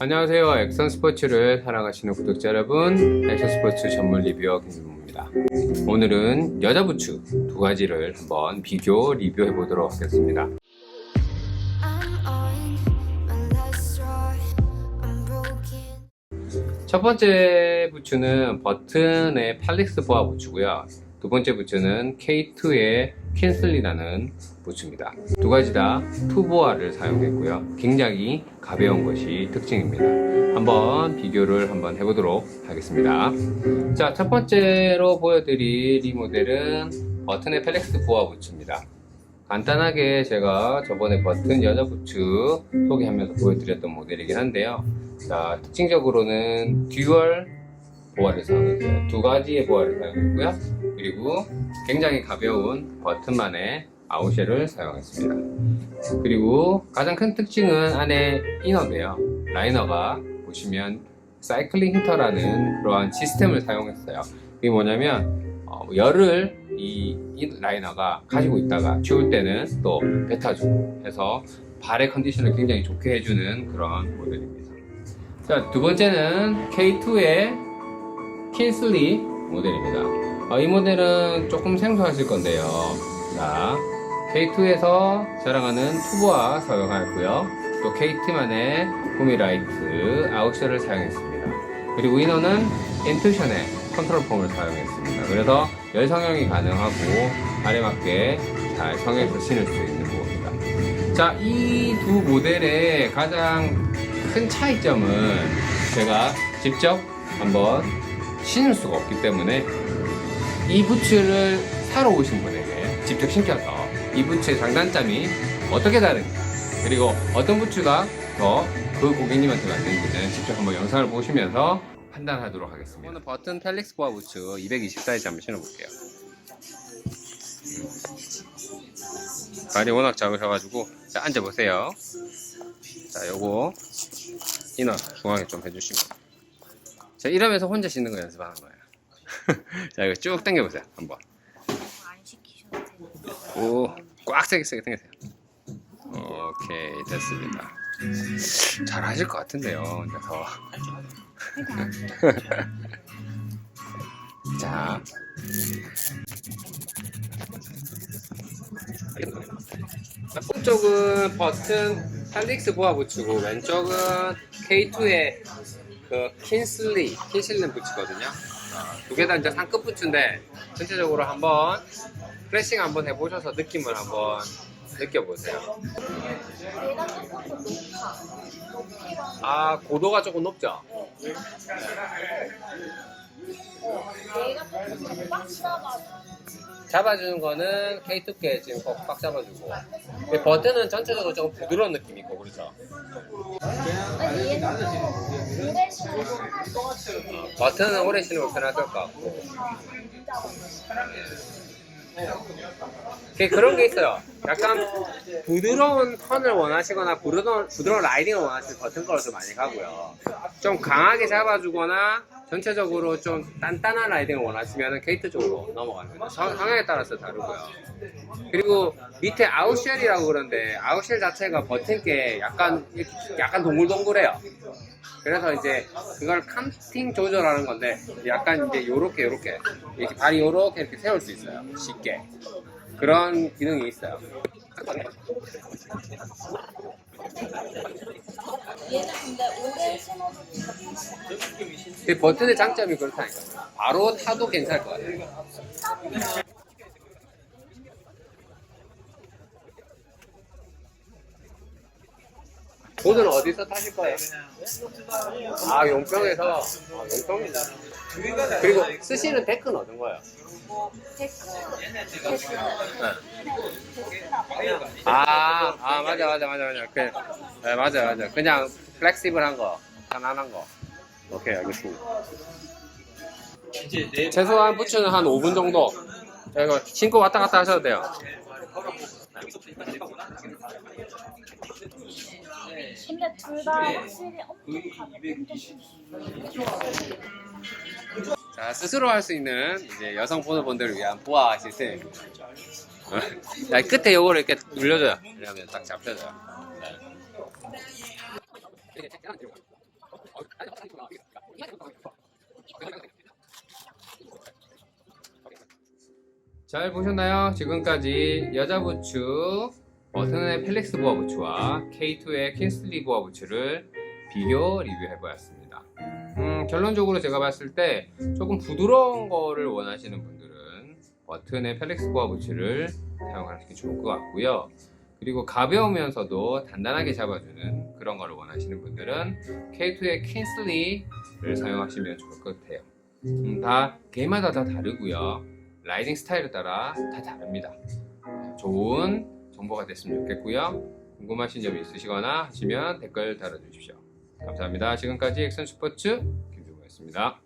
안녕하세요. 액션 스포츠를 사랑하시는 구독자 여러분, 액션 스포츠 전문 리뷰어 김준모입니다. 오늘은 여자 부츠 두 가지를 한번 비교 리뷰해 보도록 하겠습니다. 첫 번째 부츠는 버튼의 팔릭스 보아 부츠고요. 두 번째 부츠는 K2의 캔슬리라는 부츠입니다. 두 가지 다 투보아를 사용했고요. 굉장히 가벼운 것이 특징입니다. 한번 비교를 한번 해보도록 하겠습니다. 자, 첫 번째로 보여드릴 이 모델은 버튼의 펠렉스 보아 부츠입니다. 간단하게 제가 저번에 버튼 여자 부츠 소개하면서 보여드렸던 모델이긴 한데요. 자, 특징적으로는 듀얼 보아를 사용했어요. 두 가지의 보아를 사용했고요. 그리고 굉장히 가벼운 버튼만의 아웃쉘을 사용했습니다. 그리고 가장 큰 특징은 안에 이너인데요. 라이너가 보시면 사이클링 히터라는 그러한 시스템을 사용했어요. 이게 뭐냐면 어, 열을 이, 이 라이너가 가지고 있다가 추울 때는 또 뱉어주고 해서 발의 컨디션을 굉장히 좋게 해주는 그런 모델입니다. 자, 두 번째는 K2의 킨슬리 모델입니다. 어, 이 모델은 조금 생소하실 건데요. 자, K2에서 자랑하는 투보아 사용하였고요. 또 KT만의 구미 라이트 아웃쉘을 사용했습니다. 그리고 이너는 인투션의 컨트롤 폼을 사용했습니다. 그래서 열 성형이 가능하고 발에 맞게 잘 성형해서 신을 수 있는 부분입니다. 자, 이 두 모델의 가장 큰 차이점은 제가 직접 한번 신을 수가 없기 때문에 이 부츠를 사러 오신 분에게 직접 신겨서 이 부츠의 장단점이 어떻게 다른지 그리고 어떤 부츠가 더 그 고객님한테 맞는지는 직접 한번 영상을 보시면서 판단하도록 하겠습니다. 오늘 버튼 펠릭스 보아 부츠 220 사이즈 한번 신어볼게요. 음. 발이 워낙 작으셔가지고 자 앉아보세요. 자 요거 이너 중앙에 좀 해주시면 자 이러면서 혼자 신는 거 연습하는 거예요. 자 이거 쭉 당겨보세요 한번. 안 시키셔도. 오, 꽉 세게 세게 당기세요. 오케이, 됐습니다. 잘 하실 것 같은데요, 혼자서. 자. 오른쪽은 버튼 할릭스 보아 부츠고, 왼쪽은 K2의 그 킨슬리, 킨슬리 부츠거든요. 두 개 다 이제 상급 부츠인데, 전체적으로 한번 프레싱 한번 해보셔서 느낌을 한번 느껴보세요. 아, 고도가 조금 높죠? 잡아주는 거는 K2께 지금 꼭꽉 잡아주고. 버튼은 전체적으로 조금 부드러운 느낌이 있고, 그렇죠? 아니 얘는 신으면 버튼은 오래 신으면 편하실 것 같고. 그게 그런 게 있어요. 약간 부드러운 턴을 원하시거나 부드러운, 부드러운 라이딩을 원하시는 버튼 좀 많이 가고요. 좀 강하게 잡아주거나 전체적으로 좀 단단한 라이딩을 원하시면 K2 쪽으로 넘어가는. 성- 성향에 따라서 다르고요. 그리고 밑에 아웃쉘이라고 그러는데 아웃쉘 자체가 버튼게 약간 약간 동글동글해요. 그래서 이제 그걸 칸팅 조절하는 건데 약간 이제 요렇게 요렇게 이렇게 발이 요렇게 이렇게 세울 수 있어요. 쉽게 그런 기능이 있어요. 근데 버튼의 장점이 그렇다니까. 바로 타도 괜찮을 것 같아요. 오늘은 어디서 타실 거예요? 아 용병에서 아, 용병이다. 그리고 쓰시는 데크는 어떤 거예요? 데크 데크. 아, 아 맞아 맞아 맞아 맞아 그 네, 맞아 맞아 그냥 플렉시블한 거 편안한 거 오케이 알겠습니다 최소한 부츠는 한 5분 정도 자, 이거 신고 왔다 갔다 하셔도 돼요 근데 둘 다 확실히 엄청 가볍게 자 스스로 할 수 있는 이제 여성 보너분들을 위한 보아 시스템입니다 어, 자, 끝에 요거를 이렇게 눌려줘요. 이러면 딱 잡혀져요. 잘 보셨나요? 지금까지 여자 부츠 버튼의 펠릭스 보아 부츠와 K2의 킨슬리 보아 부츠를 비교 리뷰해 보았습니다. 음, 결론적으로 제가 봤을 때 조금 부드러운 거를 원하시는 분들은 버튼의 펠릭스 보아 부츠를 사용하는 게 좋을 것 같고요. 그리고 가벼우면서도 단단하게 잡아주는 그런 거를 원하시는 분들은 K2의 킨슬리를 사용하시면 좋을 것 같아요. 음, 다 개마다 다 다르고요. 라이딩 스타일에 따라 다 다릅니다. 좋은 정보가 됐으면 좋겠고요. 궁금하신 점이 있으시거나 하시면 댓글 달아주십시오. 감사합니다. 지금까지 액션 스포츠 김주호였습니다.